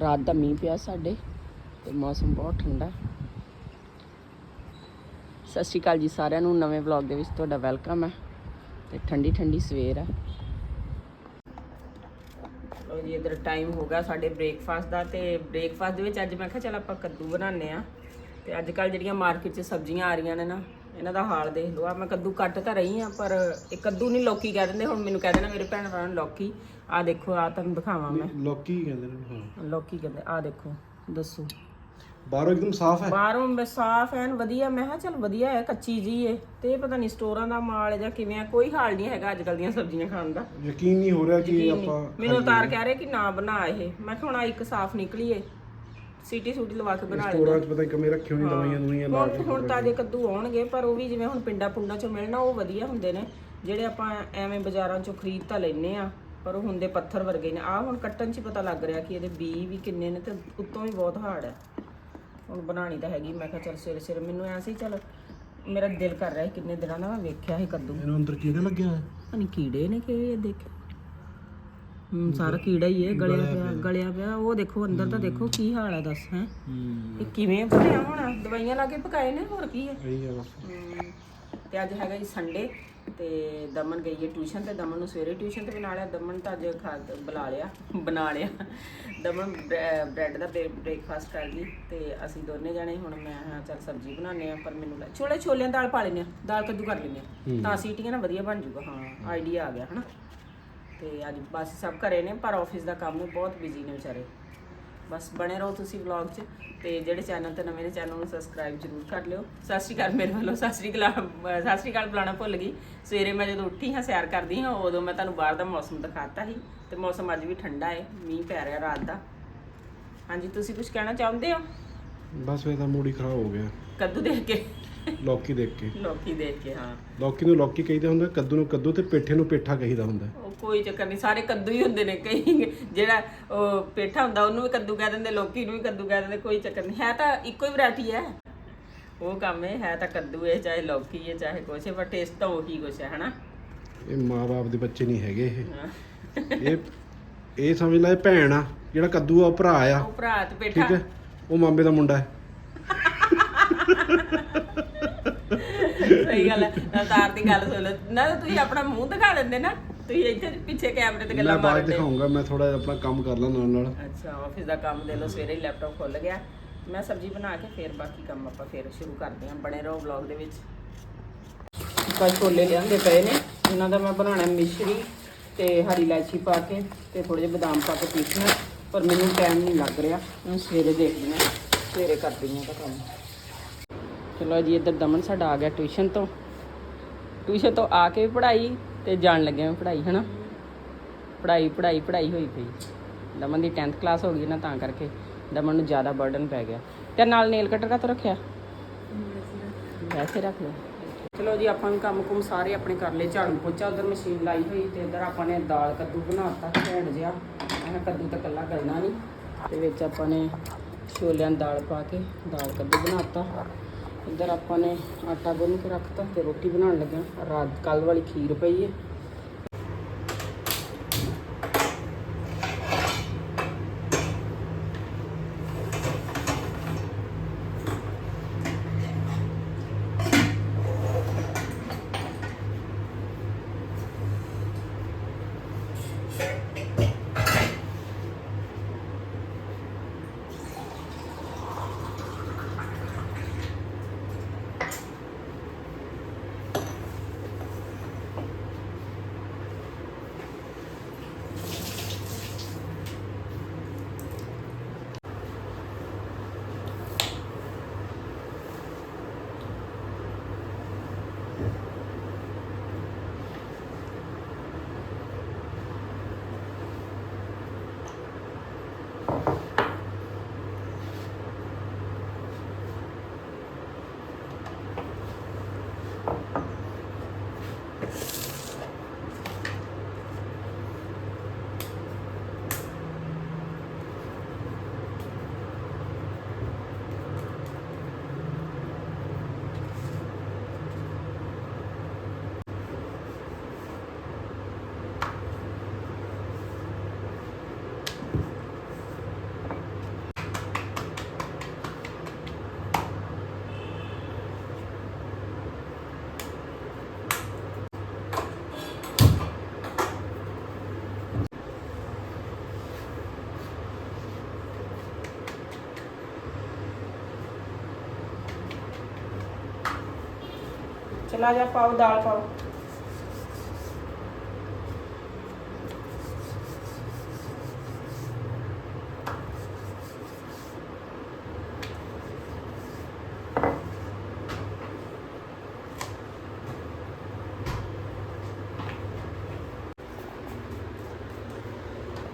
ਰਾਤ ਦਾ ਮੀਂਹ ਪਿਆ ਸਾਡੇ ਤੇ ਮੌਸਮ ਬਹੁਤ ਠੰਡਾ। ਸਤਿ ਸ਼੍ਰੀ ਅਕਾਲ ਜੀ ਸਾਰਿਆਂ ਨੂੰ, ਨਵੇਂ ਵਲੌਗ ਦੇ ਵਿੱਚ ਤੁਹਾਡਾ ਵੈਲਕਮ ਹੈ ਤੇ ਠੰਡੀ ਠੰਡੀ ਸਵੇਰ ਹੈ। ਲੋ ਜੀ, ਇਧਰ ਟਾਈਮ ਹੋ ਗਿਆ ਸਾਡੇ ਬ੍ਰੇਕਫਾਸਟ ਦਾ ਤੇ ਬ੍ਰੇਕਫਾਸਟ ਦੇ ਵਿੱਚ ਅੱਜ ਮੈਂ ਕਿਹਾ ਚਲ ਆਪਾਂ ਕੱਦੂ ਬਣਾਉਂਦੇ ਆ ਤੇ ਅੱਜ ਕੱਲ ਜਿਹੜੀਆਂ ਮਾਰਕੀਟ 'ਚ ਸਬਜ਼ੀਆਂ ਆ ਰਹੀਆਂ ਨੇ ਨਾ ਇਹਨਾਂ ਦਾ ਹਾਲ ਦੇਖ ਲਓ। ਆ ਮੈਂ ਕੱਦੂ ਕੱਟ ਤਾਂ ਰਹੀ ਆ ਪਰ ਇਹ ਕੱਦੂ ਨਹੀਂ ਲੋਕੀ ਕਹਿ ਦਿੰਦੇ। ਹੁਣ ਮੈਨੂੰ ਕਹਿ ਦੇਣਾ ਮੇਰੇ ਭੈਣ ਭਰਾ ਨੂੰ ਲੋਕੀ। ਆ ਦੇਖੋ ਆ ਤੁਹਾਨੂੰ ਦਿਖਾਵਾਂ ਮੈਂ। ਲੋਕੀ ਕਹਿੰਦੇ ਨੇ ਹਾਂ। ਲੋਕੀ ਕਹਿੰਦੇ ਆ ਦੇਖੋ ਦੱਸੋ। ਬਾਹਰੋਂ ਇੱਕਦਮ ਸਾਫ਼ ਹੈ? ਬਾਹਰੋਂ ਮੈਂ ਸਾਫ਼ ਐਨ ਵਧੀਆ ਮੈਂ ਕਿਹਾ ਚਲ ਵਧੀਆ ਹੈ ਕੱਚੀ ਜੀ ਏ। ਤੇ ਇਹ ਪਤਾ ਨਹੀਂ ਸਟੋਰਾਂ ਦਾ ਮਾਲ ਹੈ ਜਾਂ ਕਿਵੇਂ ਆ ਕੋਈ ਹਾਲ ਨਹੀਂ ਹੈਗਾ ਅੱਜ ਕੱਲ ਦੀਆਂ ਸਬਜ਼ੀਆਂ ਖਾਣ ਦਾ। ਯਕੀਨ ਨਹੀਂ ਹੋ ਰਿਹਾ ਕਿ ਆਪਾਂ ਮੈਨੂੰ ਉਤਾਰ ਕਹਿ ਰਹੇ ਕਿ ਨਾ ਬਣਾ ਇਹ। ਮੈਂ ਕਿਹਾ ਹੁਣ ਆਹ ਇੱਕ ਸਾਫ਼ ਨਿਕਲੀ ਏ। ਸੀਟੀ ਸੂਟੀ ਲਵਾ ਕੇ ਬਣਾ ਲਈ ਸਟੋਰਾਂ 'ਚ ਪਤਾ ਨਹੀਂ ਕਿਵੇਂ ਰੱਖੇ ਹੋਣੀ ਦਵਾਈਆਂ ਦੁਨੀਆਂ ਲਾ ਹੁਣ ਹੁਣ ਤਾਜ਼ੇ ਕੱਦੂ ਆਉਣਗੇ ਪਰ ਉਹ ਵੀ ਜਿਵੇਂ ਹੁਣ ਪਿੰਡਾਂ ਪੁੰਡਾਂ ਚੋਂ ਮਿਲਣਾ ਉਹ ਵਧੀਆ ਹੁੰਦੇ ਨੇ। ਜਿਹੜੇ ਆਪਾਂ ਐਵੇਂ ਬਾਜ਼ਾਰਾਂ ਚੋਂ ਖਰੀਦ ਤਾਂ ਲੈਨੇ ਆ ਪਰ ਉਹ ਹੁੰਦੇ ਪੱਥਰ ਵਰਗੇ ਨੇ। ਆ ਹੁਣ ਕੱਟਣ 'ਚ ਹੀ ਪਤਾ ਲੱਗ ਰਿਹਾ ਕਿ ਇਹਦੇ ਬੀ ਵੀ ਕਿੰਨੇ ਨੇ ਤੇ ਉੱਤੋਂ ਵੀ ਬਹੁਤ ਹਾਰਡ ਹੈ। ਹੁਣ ਬਣਾਣੀ ਤਾਂ ਹੈਗੀ ਮੈਂ ਕਿਹਾ ਚਲ ਸਵੇਰੇ ਸਵੇਰੇ ਮੈਨੂੰ ਐ ਸੀ ਚਲ ਮੇਰਾ ਦਿਲ ਕਰ ਰਿਹਾ ਸੀ ਕਿੰਨੇ ਦਿਨਾਂ ਦਾ ਮੈਂ ਵੇਖਿਆ ਸੀ ਕੱਦੂ। ਇਹਨੂੰ ਅੰਦਰ ਕੀੜੇ ਲੱਗਿਆ ਹੋਇਆ? ਪਤਾ ਕੀੜੇ ਨੇ ਕਿ ਇਹ ਦੇਖ ਹੂੰ ਸਾਰਾ ਕੀੜਾ ਹੀ ਹੈ ਗਲਿਆ ਪਿਆ ਗਲਿਆ ਪਿਆ ਉਹ ਦੇਖੋ ਅੰਦਰ ਤਾਂ ਦੇਖੋ ਕੀ ਹਾਲ ਹੈ ਦੱਸ ਹੈ? ਹੂੰ। ਇਹ ਕਿਵੇਂ ਬਣਿਆ ਹੋਣਾ? ਦਵਾਈਆਂ ਲਾ ਕੇ ਪਕਾਏ ਨੇ ਹੋਰ ਕੀ ਹੈ? ਇਹੀ ਆ ਬਸ। ਹਮ, ਤੇ ਅੱਜ ਹੈਗਾ ਜੀ ਸੰਡੇ ਤੇ ਦਮਨ ਗਈ ਹੈ ਟਿਊਸ਼ਨ ਤੇ ਦਮਨ ਨੂੰ ਸਵੇਰੇ ਟਿਊਸ਼ਨ ਤੇ ਬਣਾ ਲਿਆ। ਦਮਨ ਤਾਂ ਅੱਜ ਖਾ ਬੁਲਾ ਲਿਆ ਬਣਾ ਲਿਆ। ਦਮਨ ਬ੍ਰੈਡ ਦਾ ਬ੍ਰੇਕਫਾਸਟ ਕਰ ਲਈ ਤੇ ਅਸੀਂ ਦੋਨੇ ਜਾਣੇ ਹੁਣ ਮੈਂ ਹਾਂ ਚੱਲ ਸਬਜ਼ੀ ਬਣਾਉਂਦੇ ਆ ਪਰ ਮੈਨੂੰ ਲੱਗ- ਛੋਲੇ ਛੋਲਿਆਂ ਦੀ ਦਾਲ ਪਾ ਲੈਨੇ ਆ ਦਾਲ ਕੱਦੂ ਕਰ ਲੈਨੇ ਆ ਤਾਂ ਸੀਟੀਆਂ ਨਾ ਵਧੀਆ ਬਣ ਜੂਗਾ ਹਾਂ ਆਈਡੀਆ ਆ ਗਿਆ ਹਨਾ? ਤੇ ਅੱਜ ਬਸ ਸਭ ਘਰੇ ਨੇ ਪਰ ਆਫਿਸ ਦਾ ਕੰਮ ਹੈ ਬਹੁਤ ਬਿਜ਼ੀ ਨੇ ਵਿਚਾਰੇ। ਬਸ ਬਣੇ ਰਹੋ ਤੁਸੀਂ ਵਲੌਗ 'ਚ ਤੇ ਜਿਹੜੇ ਚੈਨਲ ਤੇ ਨਵੇਂ ਨੇ ਚੈਨਲ ਨੂੰ ਸਬਸਕ੍ਰਾਈਬ ਜਰੂਰ ਕਰ ਲਿਓ। ਸਤਿ ਸ਼੍ਰੀ ਅਕਾਲ ਮੇਰੇ ਵੱਲੋਂ ਸਤਿ ਸ਼੍ਰੀ ਅਕਾਲ ਸਤਿ ਸ਼੍ਰੀ ਅਕਾਲ ਬੁਲਾਉਣਾ ਭੁੱਲ ਗਈ। ਸਵੇਰੇ ਮੈਂ ਜਦੋਂ ਉੱਠੀ ਹਾਂ ਸੈਰ ਕਰਦੀ ਹਾਂ ਉਦੋਂ ਮੈਂ ਤੁਹਾਨੂੰ ਬਾਹਰ ਦਾ ਮੌਸਮ ਦਿਖਾਤਾ ਸੀ ਤੇ ਮੌਸਮ ਅੱਜ ਵੀ ਠੰਡਾ ਹੈ ਮੀਂਹ ਪੈ ਰਿਹਾ ਰਾਤ ਦਾ। ਹਾਂਜੀ ਤੁਸੀਂ ਕੁਝ ਕਹਿਣਾ ਚਾਹੁੰਦੇ ਹੋ? ਬਸ ਫੇਰ ਤਾਂ ਮੂਡ ਹੀ ਖਰਾਬ ਹੋ ਗਿਆ। ਕੱਦੂ ਦੇਖ ਕੇ। ਲੋਕੀ ਦੇਖ ਕੇ। ਲੋਕੀ ਦੇਖ ਕੇ ਹਾਂ। ਲੋਕੀ ਨੂੰ ਲੋਕੀ ਕਹੀਦਾ ਹੁੰਦਾ ਕੱਦੂ ਨੂੰ ਕੱਦੂ ਤੇ ਪੇਠੇ ਨੂੰ ਪੇਠਾ ਕਹੀਦਾ ਹੁੰਦਾ। ਉਹ ਕੋਈ ਚੱਕਰ ਨਹੀਂ ਸਾਰੇ ਕੱਦੂ ਹੀ ਹੁੰਦੇ ਨੇ ਕਈ ਜਿਹੜਾ ਉਹ ਪੇਠਾ ਹੁੰਦਾ ਉਹਨੂੰ ਵੀ ਕੱਦੂ ਕਹਿ ਦਿੰਦੇ ਲੋਕੀ ਨੂੰ ਵੀ ਕੱਦੂ ਕਹਿ ਦਿੰਦੇ ਕੋਈ ਚੱਕਰ ਨਹੀਂ। ਹੈ ਤਾਂ ਇੱਕੋ ਹੀ ਵੈਰਾਈਟੀ ਹੈ। ਉਹ ਕੰਮ ਹੈ ਹੈ ਤਾਂ ਕੱਦੂ ਹੈ ਚਾਹੇ ਲੌਕੀ ਹੈ ਚਾਹੇ ਕੁਛ ਹੈ ਪਰ ਟੇਸਟ ਤਾਂ ਉਹੀ ਕੁਛ ਹੈ ਹਨਾ? ਇਹ ਮਾਂ-ਬਾਪ ਦੇ ਬੱਚੇ ਨਹੀਂ ਹੈਗੇ ਇਹ। ਇਹ ਇਹ ਸਮਝ ਲੈ ਇਹ ਭੈਣ ਆ ਜਿਹੜਾ ਕੱਦੂ ਆ ਉਹ ਭਰਾ ਆ। ਉਹ ਭਰਾ ਤੇ ਪੇਠਾ। ਠੀਕ ਹੈ? ਉਹ ਮਾਮੇ ਦਾ ਮੁੰਡਾ ਹੈ। ਸਹੀ ਗੱਲ ਹੈ। ਅਵਤਾਰ ਦੀ ਗੱਲ ਸੁਣ ਲਓ ਨਾ ਤਾਂ ਤੁਸੀਂ ਆਪਣਾ ਮੂੰਹ ਦਿਖਾ ਦਿੰਦੇ ਨਾ। ਤੁਸੀਂ ਇੱਥੇ ਪਿੱਛੇ ਕੈਮਰੇ ਤੇ ਮੈਂ ਗੱਲਾਂ ਬਾਅਦ ਮਾਰਦੇ। ਦਿਖਾਉਂਗਾ ਮੈਂ ਥੋੜਾ ਜਿਹਾ ਆਪਣਾ ਕੰਮ ਕਰ ਲਾਂ ਨਾਲ ਨਾਲ। ਅੱਛਾ ਆਫਿਸ ਦਾ ਕੰਮ ਦੇ ਲਓ ਸਵੇਰੇ ਹੀ ਲੈਪਟਾਪ ਖੁੱਲ ਗਿਆ। ਮੈਂ ਸਬਜ਼ੀ ਬਣਾ ਕੇ ਫਿਰ ਬਾਕੀ ਕੰਮ ਆਪਾਂ ਫਿਰ ਸ਼ੁਰੂ ਕਰਦੇ ਹਾਂ ਬਣੇ ਰਹੋ ਵਲੌਗ ਦੇ ਵਿੱਚ। ਕਾ ਛੋਲੇ ਲਿਆਂਦੇ ਪਏ ਨੇ। ਇਹਨਾਂ ਦਾ ਮੈਂ ਬਣਾਉਣਾ ਮਿਸ਼ਰੀ ਤੇ ਹਰੀ ਇਲਾਇਚੀ ਪਾ ਕੇ ਤੇ ਥੋੜੇ ਜਿਹੇ ਬਦਾਮ ਪਾ ਕੇ ਪੀਸਣਾ। ਪਰ ਮੈਨੂੰ ਟਾਈਮ ਨਹੀਂ ਲੱਗ ਰਿਹਾ। ਮੈਂ ਸਵੇਰੇ ਦੇਖਦੀ ਹਾਂ। ਸਵੇਰੇ ਕਰਦੀ ਹਾਂ ਤਾਂ ਕੰਮ। ਚਲੋ ਜੀ, ਇੱਧਰ ਦਮਨ ਸਾਡਾ ਆ ਗਿਆ ਟਿਊਸ਼ਨ ਤੋਂ। ਟਿਊਸ਼ਨ ਤੋਂ ਆ ਕੇ ਵੀ ਪੜ੍ਹਾਈ ਤੇ ਜਾਣ ਲੱਗਿਆ ਮੈਂ ਪੜ੍ਹਾਈ, ਹਨਾ? ਪੜ੍ਹਾਈ ਪੜ੍ਹਾਈ ਪੜ੍ਹਾਈ ਹੋਈ ਪਈ। ਦਮਨ ਦੀ 10th ਕਲਾਸ ਹੋ ਗਈ ਨਾ, ਤਾਂ ਕਰਕੇ ਦਮਨ ਨੂੰ ਜ਼ਿਆਦਾ ਬਰਡਨ ਪੈ ਗਿਆ। ਤੇ ਨਾਲ ਨੇਲ ਕਟਰ ਕਾ ਤੋਂ ਰੱਖਿਆ? ਵੈਸੇ ਰੱਖ ਲਓ। ਚਲੋ ਜੀ, ਆਪਾਂ ਵੀ ਕੰਮ ਕੁਮ ਸਾਰੇ ਆਪਣੇ ਕਰ ਲਏ, ਝਾੜੂ ਪੋਚਾ, ਉਧਰ ਮਸ਼ੀਨ ਲਾਈ ਹੋਈ ਤੇ ਇੱਧਰ ਆਪਾਂ ਨੇ ਦਾਲ ਕੱਦੂ ਬਣਾਤਾ ਘੈਂਟ ਜਿਹਾ। ਮੈਂ ਕੱਦੂ ਤਾਂ ਕੱਲਾ ਕਰਨਾ ਨਹੀਂ ਤੇ ਵਿੱਚ ਆਪਾਂ ਨੇ ਛੋਲਿਆਂ ਦੀ ਦਾਲ ਪਾ ਕੇ ਦਾਲ ਕੱਦੂ ਬਣਾਤਾ ਇੱਧਰ ਆਪਾਂ ਨੇ ਆਟਾ ਗੁੰਨ ਕੇ ਰੱਖਤਾ ਤੇ ਰੋਟੀ ਬਣਾਉਣ ਲੱਗੇ ਰਾਤ ਕੱਲ ਵਾਲੀ ਖੀਰ ਪਈ ਹੈ ਚਲਾ ਜਾ ਪਾਓ ਦਾਲ ਪਾਓ।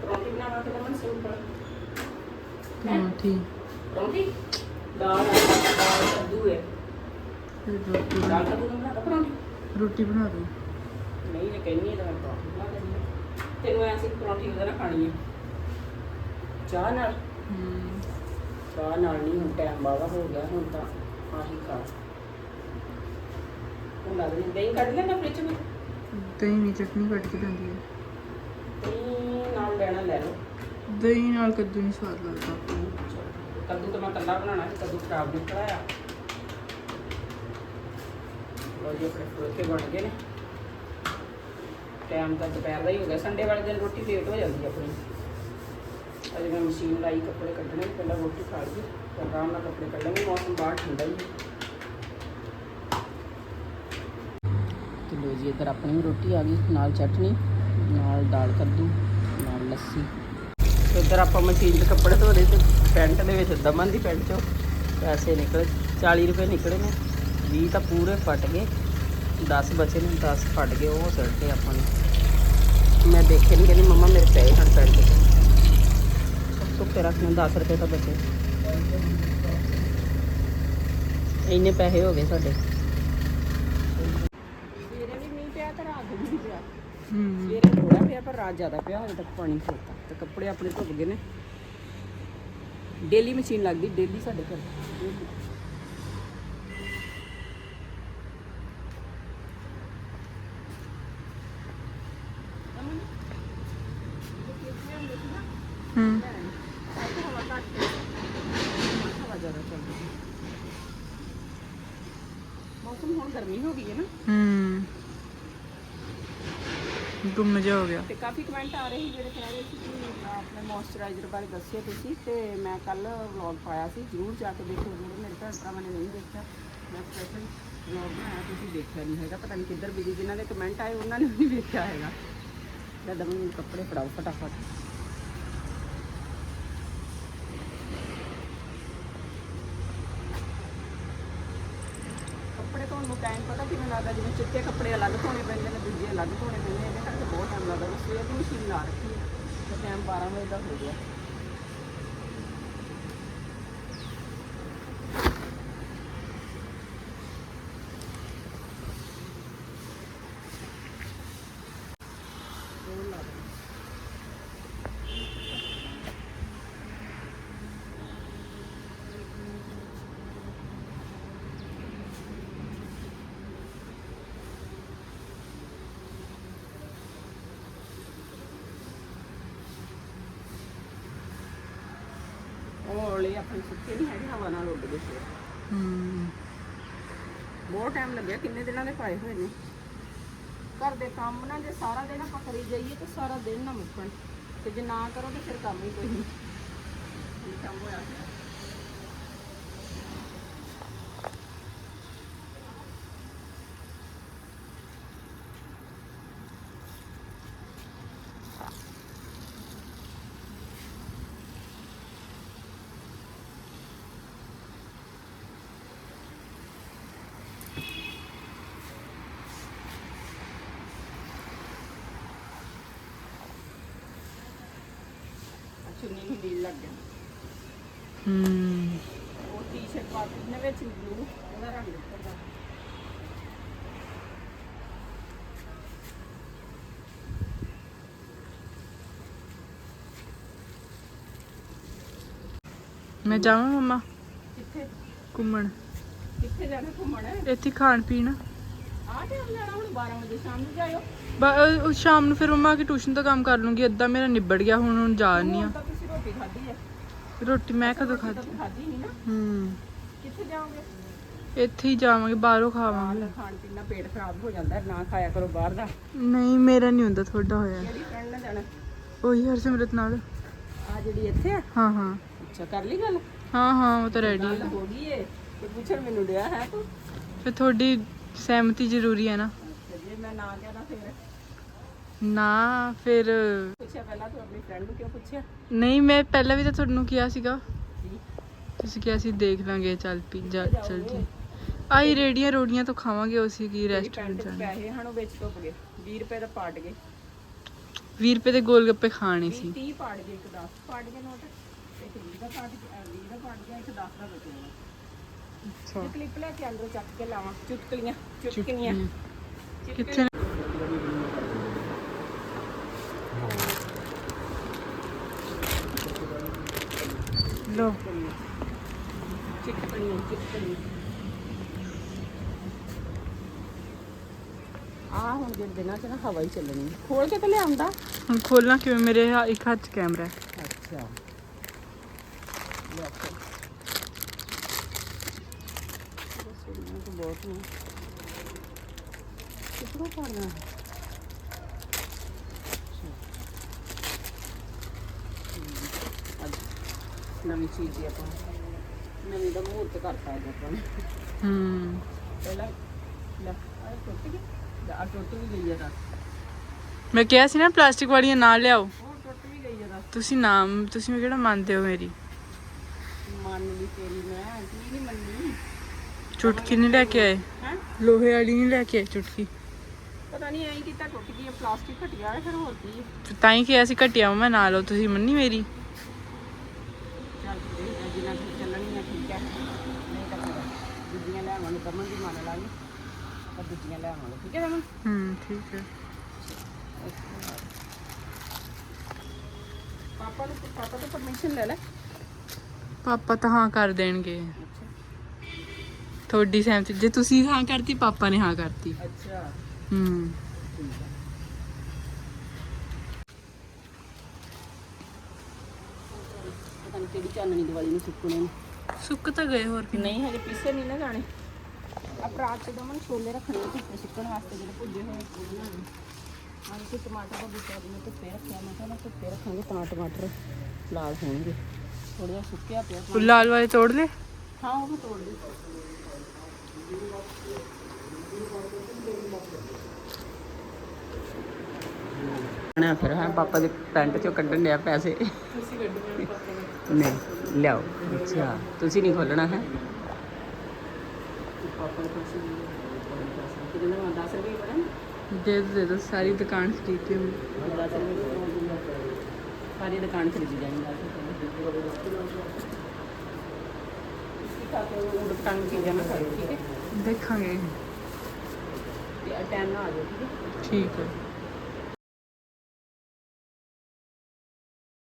ਰੋਟੀ ਬਣਾਵਾ ਤੇ ਮਨ ਸਿੰਪਲ ਹਾਂ ਠੀਕ। ਰੋਟੀ? ਦਾਲ ਦਾਲ ਕੱਦੂ ਹੈ। ਰੋਟੀ ਦਾਲ ਕੱਦੂ ਨੂੰ ਰੋਟੀ ਬਣਾ ਦੋ। ਨਹੀਂ ਜੇ ਕਹਿੰਨੀ ਤਾਂ। ਮੈਂ ਪਰੌਂਠੀ ਬਣਾ ਦਿੰਦੀ ਹਾਂ। ਤੈਨੂੰ ਐਸੀ ਪਰੌਂਠੀ ਉਹਦੇ ਨਾਲ ਖਾਣੀ ਹੈ ਚਾਹ ਨਾਲ? ਹੂੰ। ਚਾਹ ਨਾਲ ਨਹੀਂ ਹੁਣ ਟਾਈਮ ਬਾਵਾ ਹੋ ਗਿਆ ਹੁਣ ਤਾਂ ਆਹੀ ਖਾ। ਹੁਣ ਲੱਗ ਰਹੀ ਦਹੀਂ ਕੱਢ ਲੈਣਾ ਫ੍ਰਿਜ ਵਿੱਚ? ਦਹੀਂ ਨਹੀਂ ਚਟਨੀ ਕੱਟ ਕੇ ਪੈਂਦੀ ਹੈ ਦਹੀਂ ਨਾਲ ਲੈਣਾ ਲੈ ਲਓ। ਦਹੀਂ ਨਾਲ ਕੱਦੂ ਨਹੀਂ ਸਵਾਦ ਲੱਗਦਾ। ਕੱਦੂ ਤਾਂ ਮੈਂ ਕੱਲਾ ਬਣਾਉਣਾ ਸੀ ਕੱਦੂ ਖਰਾਬ ਨਿਕਲ ਆਇਆ ਲੋ ਜੀ, ਆਪਣੇ ਫੁਲਕੇ ਬਣ ਗਏ ਨੇ। ਟਾਈਮ ਤਾਂ ਦੁਪਹਿਰ ਦਾ ਹੀ ਹੋ ਗਿਆ। ਸੰਡੇ ਵਾਲੇ ਦਿਨ ਰੋਟੀ ਲੇਟ ਹੋ ਜਾਂਦੀ ਆਪਣੀ। ਅਜੇ ਮੈਂ ਮਸ਼ੀਨ ਲਾਈ, ਕੱਪੜੇ ਕੱਢਣੇ, ਪਹਿਲਾਂ ਰੋਟੀ ਖਾ ਲਈ, ਫਿਰ ਆਰਾਮ ਨਾਲ ਕੱਪੜੇ ਕੱਢਾਂਗੇ ਮੌਸਮ ਬਾਹਰ ਠੰਡਾ ਹੀ ਤੇ ਲੋ ਜੀ, ਇੱਧਰ ਆਪਣੀ ਵੀ ਰੋਟੀ ਆ ਗਈ, ਨਾਲ ਚਟਨੀ, ਨਾਲ ਦਾਲ ਕੱਦੂ, ਨਾਲ ਲੱਸੀ। ਤੇ ਇੱਧਰ ਆਪਾਂ ਮਸ਼ੀਨ 'ਚ ਕੱਪੜੇ ਧੋ ਰਹੇ ਤੇ ਪੈਂਟ ਦੇ ਵਿੱਚ ਦਮਨ ਦੀ ਪੈਂਟ 'ਚੋਂ ਪੈਸੇ ਨਿਕਲੇ 40 ਰੁਪਏ ਨਿਕਲੇ ਨੇ। 20 ਤਾਂ ਪੂਰੇ ਫਟ ਗਏ। 10 ਬਚੇ ਨੇ 10 ਫਟ ਗਏ ਉਹ ਸੜਤੇ ਆਪਾਂ ਨੇ। ਮੈਂ ਦੇਖੇ ਨਹੀਂ ਕਹਿੰਦੀ ਮੰਮਾ ਮੇਰੇ ਪੈਸੇ ਹਨ ਪੈਂਟ 'ਚ ਧੁੱਪੇ ਰੱਖਣੇ 10 ਰੁਪਏ ਤਾਂ ਬਚੇ। ਇੰਨੇ ਪੈਸੇ ਹੋ ਗਏ ਸਾਡੇ। ਸਵੇਰੇ ਵੀ ਮੀਂਹ ਪਿਆ ਤੇ ਰਾਤ ਨੂੰ ਵੀ ਪਿਆ। ਹੂੰ। ਸਵੇਰੇ ਥੋੜਾ ਪਿਆ ਪਰ ਰਾਤ ਜ਼ਿਆਦਾ ਪਿਆ ਹਜੇ ਤੱਕ ਪਾਣੀ ਖੋਤਾ ਤੇ ਕੱਪੜੇ ਆਪਣੇ ਧੁੱਪ ਗਏ ਨੇ। ਡੇਲੀ ਮਸ਼ੀਨ ਲੱਗਦੀ ਡੇਲੀ ਸਾਡੇ ਘਰ daily। ਹੂੰ ਹਵਾ ਜ਼ਿਆਦਾ ਚੱਲਦੀ ਹੈ। ਮੌਸਮ ਹੁਣ ਗਰਮੀ ਹੋ ਗਈ ਹੈ ਨਾ। ਹੂੰ। ਗੁੰਮ ਜਾ ਹੋ ਗਿਆ। ਤੇ ਕਾਫੀ ਕਮੈਂਟ ਆ ਰਹੇ ਸੀ ਜਿਹੜੇ ਕਹਿ ਰਹੇ ਸੀ ਕਿ ਆਪਣੇ ਮੋਇਸਚਰਾਈਜ਼ਰ ਬਾਰੇ ਦੱਸਿਓ ਤੁਸੀਂ ਤੇ ਮੈਂ ਕੱਲ ਵਲੌਗ ਪਾਇਆ ਸੀ। ਜਰੂਰ ਜਾ ਕੇ ਦੇਖੋ ਜਿਹੜੇ ਮੇਰੇ ਭੈਣ ਭਰਾਵਾਂ ਨੇ ਨਹੀਂ ਦੇਖਿਆ। ਮੈਂ ਸਪੈਸ਼ਲ ਵਲੌਗ ਬਣਾਇਆ ਤੁਸੀਂ ਦੇਖਿਆ ਨਹੀਂ ਹੈਗਾ। ਪਤਾ ਨਹੀਂ ਕਿੱਧਰ ਬਿਜ਼ੀ ਜਿਨ੍ਹਾਂ ਦੇ ਕਮੈਂਟ ਆਏ ਉਹਨਾਂ ਨੇ ਵੀ ਨਹੀਂ ਦੇਖਿਆ ਹੈਗਾ। ਦਮਨ ਮੈਨੂੰ ਕੱਪੜੇ ਫੜਾਓ ਫਟਾਫਟ ਕੱਪੜੇ ਧੋਣ ਨੂੰ ਟਾਈਮ ਪਤਾ ਕਿਵੇਂ ਲੱਗਦਾ, ਜਿਵੇਂ ਚਿੱਟੇ ਕੱਪੜੇ ਅਲੱਗ ਧੋਣੇ ਪੈਂਦੇ ਨੇ, ਦੂਜੇ ਅਲੱਗ ਧੋਣੇ ਪੈਂਦੇ ਨੇ, ਇਹਦੇ ਕਰਕੇ ਬਹੁਤ ਟਾਈਮ ਲੱਗਦਾ। ਮੈਂ ਸਵੇਰ ਦੀ ਮਸ਼ੀਨ ਲਾ ਰੱਖੀ ਹੈ ਟਾਈਮ 12 ਵਜੇ ਦਾ ਹੋ ਗਿਆ। ਆਪਣੇ ਸੁੱਕੇ ਨਹੀਂ ਹੈਗੇ ਹਵਾ ਨਾਲ ਉੱਡ ਗਏ ਹੂੰ। ਬਹੁਤ ਟਾਈਮ ਲੱਗਿਆ ਕਿੰਨੇ ਦਿਨਾਂ ਦੇ ਪਾਏ ਹੋਏ ਨੇ। ਘਰ ਦੇ ਕੰਮ ਨਾ ਜੇ ਸਾਰਾ ਦਿਨ ਆਪਾਂ ਕਰੀ ਜਾਈਏ ਤਾਂ ਸਾਰਾ ਦਿਨ ਨਾ ਮੁੱਕਣ। ਤੇ ਜੇ ਨਾ ਕਰੋ ਤਾਂ ਫਿਰ ਕੰਮ ਹੀ ਕੋਈ ਨਹੀਂ। ਇਹ ਕੰਮ ਹੋਇਆ ਲੱਗ ਗਿਆ ਹੂੰ। ਉਹ ਟੀ-ਸ਼ਰਟ ਪਾ ਕੇ ਉਹਦਾ ਰੰਗ ਮੈਂ ਜਾਵਾਂ ਮਮਾ? ਕਿੱਥੇ? ਘੁੰਮਣ। ਕਿੱਥੇ ਜਾਣਾ ਘੁੰਮਣ? ਇੱਥੇ ਖਾਣ ਪੀਣ। ਆਹ ਟਾਈਮ ਜਾਣਾ ਹੁਣ 12 ਵਜੇ ਸ਼ਾਮ ਨੂੰ ਜਾਇਓ। ਬਾ- ਅਹ ਸ਼ਾਮ ਨੂੰ ਫਿਰ ਮਮਾ ਆ ਕੇ ਟਿਊਸ਼ਨ ਦਾ ਕੰਮ ਕਰ ਲੂੰਗੀ ਅੱਧਾ ਮੇਰਾ ਨਿਬੜ ਗਿਆ ਹੁਣ ਹੁਣ ਜਾ ਨਹੀਂ ਆ ਰੋਟੀ ਖਾਧੀ ਹੈ ਰੋਟੀ ਮੈਂ ਕਦੋਂ ਖਾਧੀ? ਖਾਧੀ ਨਹੀਂ ਨਾ? ਹੂੰ। ਕਿੱਥੇ ਜਾਓਗੇ? ਇੱਥੇ ਹੀ ਜਾਵਾਂਗੇ ਬਾਹਰੋਂ ਖਾਵਾਂਗੇ। ਖਾਣ ਪੀਣ ਨਾਲ ਪੇਟ ਖਰਾਬ ਹੋ ਜਾਂਦਾ ਨਾ ਖਾਇਆ ਕਰੋ ਬਾਹਰ ਦਾ। ਨਹੀਂ ਮੇਰਾ ਨਹੀਂ ਹੁੰਦਾ ਤੁਹਾਡਾ ਹੋਇਆ। ਕਿਹੜੀ ਫਰੈਂਡ ਨਾਲ ਜਾਣਾ? ਉਹੀ ਹਰਸਿਮਰਤ ਨਾਲ। ਆ ਜਿਹੜੀ ਇੱਥੇ ਆ? ਹਾਂ ਹਾਂ। ਅੱਛਾ ਕਰ ਲਈ ਗੱਲ? ਹਾਂ ਹਾਂ ਉਹ ਤਾਂ ਰੈਡੀ ਹੋ ਗਈ ਏ। ਤੇ ਪੁੱਛਣ ਮੈਨੂੰ ਡਿਆ ਹੈ ਤੂੰ? ਫਿਰ ਤੁਹਾਡੀ ਸਹਿਮਤੀ ਜ਼ਰੂਰੀ ਹੈ ਨਾ। ਜੇ ਮੈਂ ਨਾ ਕਹਿਣਾ ਫਿਰ। ਨਾ ਫਿਰ ਪੁੱਛਿਆ ਪਹਿਲਾਂ ਤੂੰ ਆਪਣੀ ਫਰੈਂਡ ਨੂੰ ਕਿਉਂ ਪੁੱਛਿਆ? ਨਹੀਂ ਮੈਂ ਪਹਿਲਾਂ ਵੀ ਤਾਂ ਤੁਹਾਨੂੰ ਕਿਹਾ ਸੀਗਾ? ਤੁਸੀਂ ਕਿਹਾ ਸੀ ਦੇਖ ਲਾਂਗੇ ਚੱਲ ਪੀ ਜਾ ਚੱਲ ਜੀ ਆਈ ਰੇੜੀਆਂ ਰੋੜੀਆਂ ਤੋਂ ਖਾਵਾਂਗੇ ਉਸੇ ਕੀ ਰੈਸਟੋਰੈਂਟ ਜਾਣਾ ਪੈਸੇ ਹਨ ਉਹ ਵਿੱਚ ਡੁੱਬ ਗਏ। 20 ਰੁਪਏ ਦਾ ਪਾਟ ਗਏ। 20 ਰੁਪਏ ਦੇ ਗੋਲ ਗੱਪੇ ਖਾਣੇ 30 ਸੀ। 30 ਪਾਟ ਗਏ ਇੱਕ 10 ਪਾਟ ਗਏ ਨੋਟ। ਇੱਕ 20 ਦਾ ਪਾਟ ਗਿਆ 20 ਦਾ ਪਾਟ ਗਿਆ ਇੱਕ 10 ਦਾ ਬਚਿਆ ਅੱਛਾ। ਕਲਿੱਪ ਲੈ ਕੇ ਅੰਦਰੋਂ ਚੱਕ ਕੇ ਲਾਵਾਂ ਚੁਟਕਲੀਆਂ ਚੁਟਕਲੀਆਂ। ਕਿੱਥੇ ਲੋ ਚੁਟਕਲੀਆਂ ਆ ਹੁਣ ਜਿਹੜੇ ਦਿਨਾਂ ਚ ਨਾ ਹਵਾ ਹੀ ਚੱਲਣੀ। ਖੋਲ ਕੇ ਤੇ ਲਿਆਉਂਦਾ। ਹੁਣ ਖੋਲਣਾ ਕਿਵੇਂ? ਮੇਰੇ ਹਾ- ਇੱਕ ਹੱਥ 'ਚ ਕੈਮਰਾ ਹੈ। ਅੱਛਾ। ਬਹੁਤ ਨੇ ਕਿੱਥੋਂ ਪੜਨਾ ਨਵੀਂ ਚੀਜ਼ ਹੀ ਆਪਾਂ ਨਵੀਂ ਦਾ ਮੂਹਰਤ ਕਰਤਾ ਅੱਜ ਆਪਾਂ ਨੇ। ਹੂੰ। ਪਹਿਲਾਂ ਲੈ ਆ ਟੁੱਟ ਗਈ। ਆ ਟੁੱਟ ਵੀ ਗਈ ਆ ਤਾਂ ਮੈਂ ਕਿਹਾ ਸੀ ਨਾ ਪਲਾਸਟਿਕ ਵਾਲੀਆਂ ਨਾ ਲਿਆਓ। ਉਹ ਟੁੱਟ ਵੀ ਗਈ ਆ ਤਾਂ ਤੁਸੀਂ ਨਾਮ ਤੁਸੀਂ ਕਿਹੜਾ ਮੰਨਦੇ ਹੋ ਮੇਰੀ? ਮੰਨ ਲਈ ਤੇਰੀ ਮੈਂ ਕੀ ਨਹੀਂ ਮੰਨੀ। ਚੁਟਕੀ ਨਹੀਂ ਲੈ ਕੇ ਆਏ? ਹੈ? ਲੋਹੇ ਵਾਲੀ ਨਹੀਂ ਲੈ ਕੇ ਆਏ ਚੁਟਕੀ? ਪਤਾ ਨਹੀਂ ਐਂ ਕੀਤਾ ਟੁੱਟ ਗਈ ਆ ਪਲਾਸਟਿਕ ਘਟਿਆ ਹੈ ਫਿਰ ਹੋਰ ਕੀ ਆ। ਤਾਂ ਹੀ ਕਿਹਾ ਸੀ ਘਟਿਆ ਮੈਂ ਨਾਲ ਲਓ ਤੁਸੀਂ ਮੰਨੀ ਮੇਰੀ ਚੱਲ ਦੇਖਦੇ ਹਾਂ, ਜਿੰਨਾ ਕੁ ਚੱਲਣੀ ਆ ਠੀਕ ਹੈ ਨਹੀਂ ਤਾਂ ਫਿਰ ਦੂਜੀਆਂ ਲੈ ਆਵਾਂਗੇ ਦਮਨ ਦੀ ਮੰਨ ਲਾਂਗੇ ਆਪਾਂ ਦੂਜੀਆਂ ਲੈ ਆਵਾਂਗੇ ਠੀਕ ਹੈ ਦਮਨ ਹੂੰ ਠੀਕ ਹੈ। ਪਾਪਾ ਨੂੰ ਪਾਪਾ ਤੋਂ ਪਰਮਿਸ਼ਨ ਲੈ ਲੈ। ਪਾਪਾ ਤਾਂ ਹਾਂ ਕਰ ਦੇਣਗੇ। ਤੁਹਾਡੀ ਸਹਿਮਤੀ ਜੇ ਤੁਸੀਂ ਹਾਂ ਕਰਤੀ ਪਾਪਾ ਨੇ ਹਾਂ ਕਰਤੀ। ਅੱਛਾ। ਹੂੰ। ਕਿਹੜੀ ਚਾਨਣੀ ਦੀਵਾਲੀ ਨੂੰ ਸੁੱਕਣੇ ਨੇ। ਸੁੱਕ ਤਾਂ ਗਏ ਹੋਰ ਕੀ ਨਹੀਂ ਹਜੇ ਪੀਸੇ ਨਹੀਂ ਨਾ ਜਾਣੇ। ਪਰਾਤ ਤੇ ਦਮਨ ਛੋਲੇ ਰੱਖਣੇ ਧੁੱਪੇ ਸੁੱਕਣ ਵਾਸਤੇ ਜਿਹੜੇ ਭੁੱਜੇ ਹੋਏ ਉਹ ਬਣਾਉਣੇ। ਹਾਂ ਕਿ ਟਮਾਟਰ ਦਾ ਬੂਟਾ ਵੀ ਮੈਂ ਧੁੱਪੇ ਰੱਖਿਆ ਮੈਂ ਕਿਹਾ ਨਾ ਧੁੱਪੇ ਰੱਖਾਂਗੇ ਤਾਂ ਟਮਾਟਰ ਲਾਲ ਹੋਣਗੇ। ਥੋੜਾ ਜਿਹਾ ਸੁੱਕਿਆ ਪਿਆ ਉਹ ਲਾਲ ਵਾਲੇ ਤੋੜ ਲੈ। ਹਾਂ ਉਹ ਵੀ ਤੋੜ ਦੇ ਨਾ ਫਿਰ ਹਾਂ ਪਾਪਾ ਦੇ ਪੈਂਟ ਚੋਂ ਕੱਢਣ ਲਿਆ ਪੈਸੇ। ਤੁਸੀਂ ਕੱਢੋ ਪਾਪਾ ਨਹੀਂ ਲਿਆਓ। ਅੱਛਾ ਤੁਸੀਂ ਨਹੀਂ ਖੋਲਣਾ ਹੈ? पापड़ पसंद है कितने में दस रुपये पड़े दे दो दे दो सारी दुकान खरीदी हम दस रुपये सारी दुकान खरीदी जाएंगे दस रुपये देखा टाइम ना आ जाओ ठीक है